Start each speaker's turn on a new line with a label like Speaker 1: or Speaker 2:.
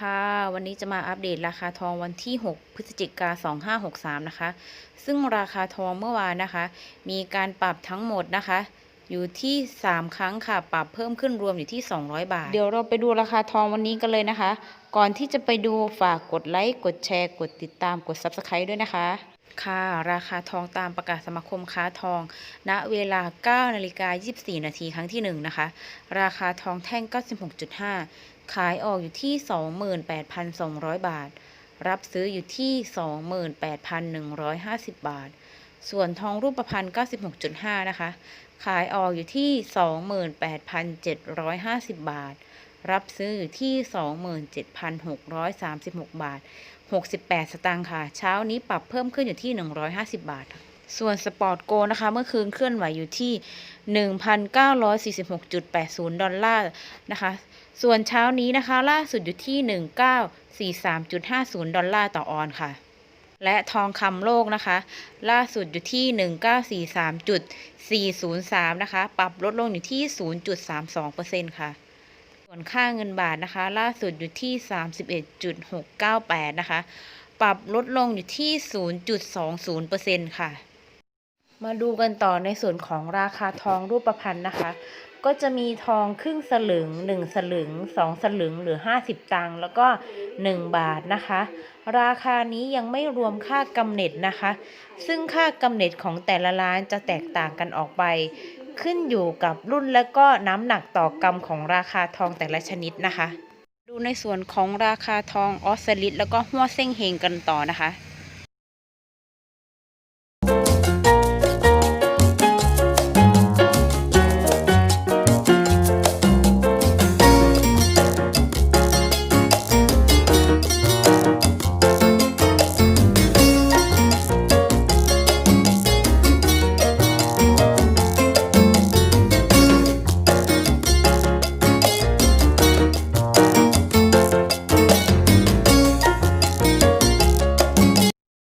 Speaker 1: ค่ะ วันนี้จะมาอัปเดตราคาทองวันที่ 6 พฤศจิกา2563 นะคะ ซึ่งราคาทองเมื่อวานนะคะ มีการปรับทั้งหมดนะคะ อยู่ที่ 3 ครั้งค่ะ ปรับเพิ่มขึ้นรวมอยู่ที่ 200 บาท เดี๋ยวเราไปดูราคาทองวันนี้กันเลยนะคะ ก่อนที่จะไปดูฝากกดไลค์ กดแชร์ กดติดตาม กด Subscribe ด้วยนะคะ ค่ะ ราคาทองตามประกาศสมาคมค้าทอง ณ เวลา 9 นาฬิกา 24 นาทีครั้งที่ 1 นะคะ ราคาทองแท่ง 96.5 ขายออกอยู่ที่ 28,200 บาท รับซื้ออยู่ที่ 28,150 บาท ส่วนทองรูปพรรณ96.5 นะคะ ขายออกอยู่ที่ 28,750 บาท รับซื้ออยู่ที่ 27,636 บาท 68 สตางค์ค่ะ เช้านี้ปรับเพิ่มขึ้นอยู่ที่ 150 บาท ส่วนสปอร์ตโกนะคะ เมื่อคืนเคลื่อนไหวอยู่ที่ 1,946.80 ดอลลาร์นะคะ ส่วนเช้านี้นะคะ ล่าสุดอยู่ที่ 1943.50 ดอลลาร์ต่อออนค่ะและทองคำโลกนะคะ ล่าสุดอยู่ที่ 1943.403 นะคะ ปรับลดลงอยู่ที่ 0.32%ค่ะ ส่วนค่าเงินบาทนะคะ ล่าสุดอยู่ที่ 31.698 นะคะ ปรับลดลงอยู่ที่ 0.20%ค่ะ มาดูกันต่อในส่วนของราคาทองรูปพรรณนะคะ ก็จะมีทองครึ่งสลึง 1 สลึง 2 สลึงหรือ 50 ตังค์แล้วก็ 1 บาทนะคะ ราคานี้ยังไม่รวมค่ากำเนิดนะคะ ซึ่งค่ากำเนิดของแต่ละร้านจะแตกต่างกันออกไป ขึ้นอยู่กับรุ่นและก็น้ำหนักต่อกรัมของราคาทองแต่ละชนิดนะคะ ดูในส่วนของราคาทองออสซิลิตแล้วก็หัวเส้งเฮงกันต่อนะคะ